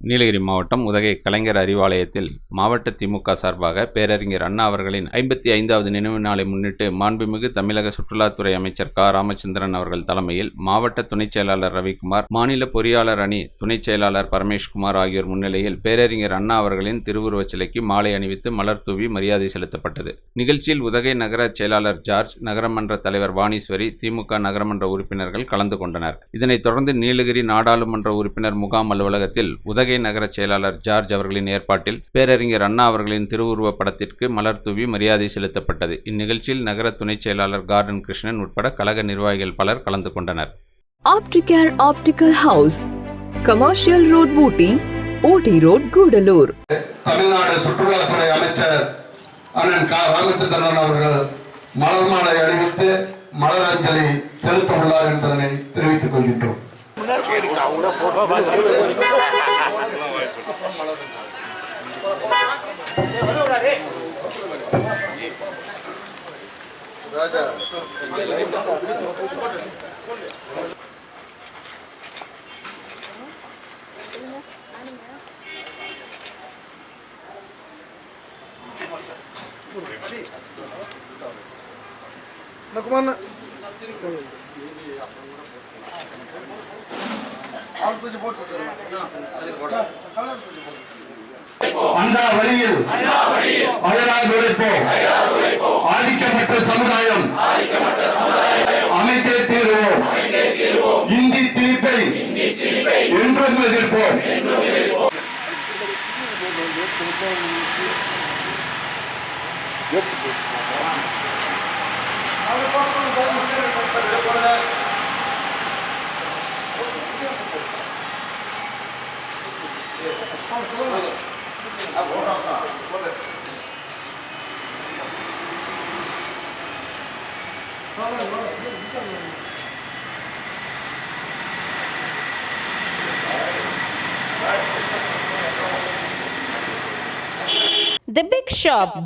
நீலகிரி மாவட்டம் உதகை கலைஞர் அறிவாலயத்தில் மாவட்ட திமுக சார்பாக பேரறிஞர் அண்ணா அவர்களின் ஐம்பத்தி ஐந்தாவது நினைவு நாளை முன்னிட்டு மாண்புமிகு தமிழக சுற்றுலாத்துறை அமைச்சர் க. ராமச்சந்திரன் அவர்கள் தலைமையில் மாவட்ட துணைச் செயலாளர் ரவிக்குமார் மாநில பொறியாளர் அணி துணைச் செயலாளர் பரமேஷ்குமார் ஆகியோர் முன்னிலையில் பேரறிஞர் அண்ணா அவர்களின் திருவுருவச் சிலைக்கு மாலை அணிவித்து மலர் தூவி மரியாதை செலுத்தப்பட்டது. நிகழ்ச்சியில் உதகை நகர செயலாளர் ஜார்ஜ் நகரமன்ற தலைவர் வாணீஸ்வரி திமுக நகரமன்ற உறுப்பினர்கள் கலந்து கொண்டனர். இதனைத் தொடர்ந்து நீலகிரி நாடாளுமன்ற உறுப்பினர் முகாம் அலுவலகத்தில் உதகை நகர செயலாளர் ஜார்ஜ் அவர்களின் ஏற்பாட்டில் பேரறிஞர் அண்ணா அவர்களின் திருவுருவப் படத்திற்கு மலர் தூவி மரியாதை செலுத்தப்பட்டது. இந்நிகழ்ச்சியில் நகர துணைச் செயலாளர் கார்டன் கிருஷ்ணன் உட்பட கழக நிர்வாகிகள் பலர் கலந்து கொண்டனர். Opticare Optical House, Commercial Road Booty, OT Road, Gudalur. Tamil Nadu சுற்றுலாத்துறை அமைச்சர் அண்ணன் க. ராமச்சந்திரன் அவர்கள் மலர் மாலை அணிவித்து மலர் அஞ்சலி செலுத்த உள்ளார் என்பதனை தெரிவித்துக் கொள்கின்றோம். రాజా నకుమాన్న அண்ணா வழியில் அயராது உழைப்போம். ஆதிக்கப்பட்ட சமுதாயம் அமைத்தே தீர்வோம். இந்தி திணிப்பை என்றும் எதிர்ப்போம். The Big Shop